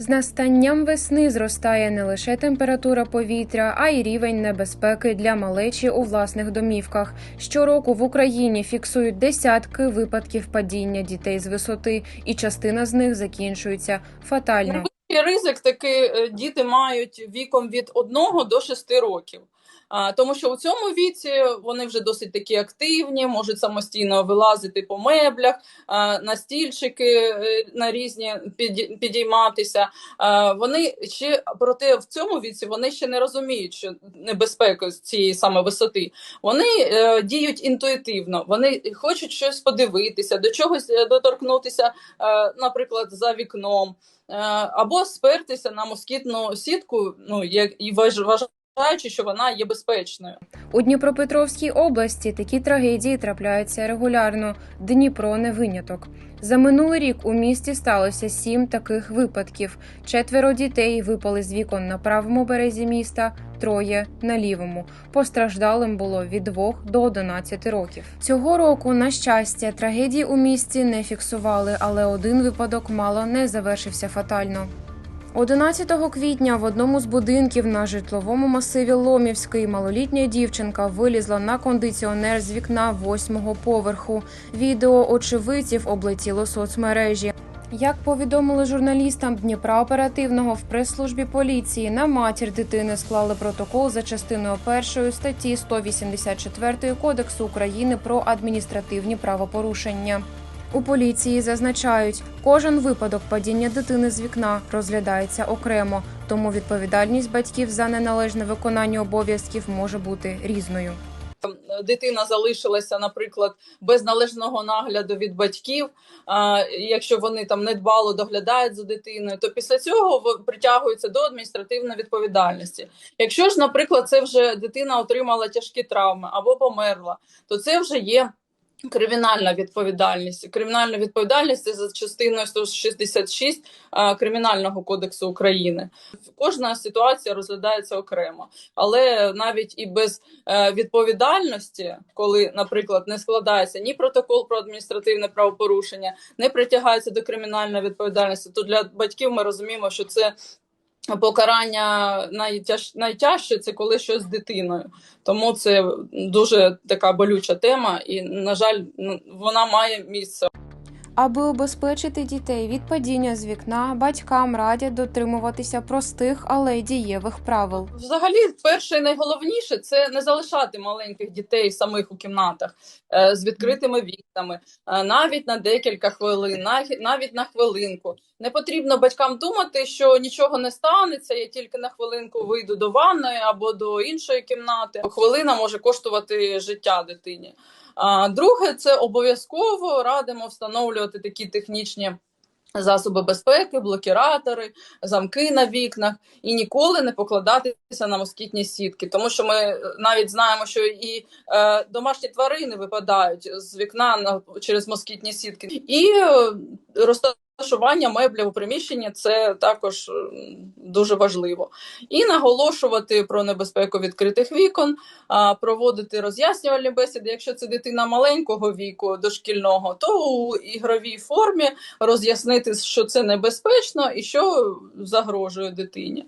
З настанням весни зростає не лише температура повітря, а й рівень небезпеки для малечі у власних домівках. Щороку в Україні фіксують десятки випадків падіння дітей з висоти, і частина з них закінчується фатально. Ризик таки е, діти мають віком від 1 до 6 років. А, Тому що у цьому віці вони вже досить такі активні, можуть самостійно вилазити по меблях, а, на стільчики е, на різні підійматися. А, Вони ще проте в цьому віці вони ще не розуміють, що небезпека з цієї саме висоти. Вони е, діють інтуїтивно, вони хочуть щось подивитися, до чогось е, доторкнутися, е, наприклад, за вікном. Е, або спертися на москітну сітку, ну як і вваж- вважаючи, що вона є безпечною. У Дніпропетровській області такі трагедії трапляються регулярно. Дніпро не виняток. За минулий рік у місті сталося сім таких випадків. Четверо дітей випали з вікон на правому березі міста, троє на лівому. Постраждалим було від 2 до 11 років. Цього року, на щастя, трагедії у місті не фіксували, але один випадок мало не завершився фатально. 11 квітня в одному з будинків на житловому масиві Ломівський малолітня дівчинка вилізла на кондиціонер з вікна восьмого поверху. Відео очевидців облетіло соцмережі. Як повідомили журналістам Дніпра оперативного в прес-службі поліції, на матір дитини склали протокол за частиною першої статті 184 Кодексу України про адміністративні правопорушення. У поліції зазначають, кожен випадок падіння дитини з вікна розглядається окремо, тому відповідальність батьків за неналежне виконання обов'язків може бути різною. Е, Дитина залишилася, наприклад, без належного нагляду від батьків. Якщо вони там недбало доглядають за дитиною, то після цього притягуються до адміністративної відповідальності. Якщо ж, наприклад, це вже дитина отримала тяжкі травми або померла, то це вже є. Кримінальна відповідальність. Кримінальна відповідальність за частиною 166 а, Кримінального кодексу України. Кожна ситуація розглядається окремо, але навіть і без е, відповідальності, коли, наприклад, не складається ні протокол про адміністративне правопорушення, не притягається до кримінальної відповідальності, то для батьків ми розуміємо, що це. Покарання найтяж... найтяжче це коли щось з дитиною, тому це дуже така болюча тема, і на жаль, ну, вона має місце. Аби обезпечити дітей від падіння з вікна, батькам радять дотримуватися простих, але й дієвих правил. Взагалі, перше і найголовніше це не залишати маленьких дітей самих у кімнатах е, з відкритими вікнами, е, навіть на декілька хвилин, навіть- на хвилинку. Не потрібно батькам думати, що нічого не станеться. Я тільки на хвилинку вийду до ванної або до іншої кімнати. Хвилина може коштувати життя дитині. А друге, це обов'язково радимо встановлювати такі технічні. Засоби безпеки, блокіратори, замки на вікнах і ніколи не покладатися на москітні сітки, тому що ми е, навіть знаємо, що і е, домашні тварини випадають з вікна на через москітні сітки, і е, розташування меблів у приміщенні це також дуже важливо. І наголошувати про небезпеку відкритих вікон, проводити роз'яснювальні бесіди. Якщо це дитина маленького віку, дошкільного, то у ігровій формі роз'яснити, що це небезпечно і що загрожує дитині.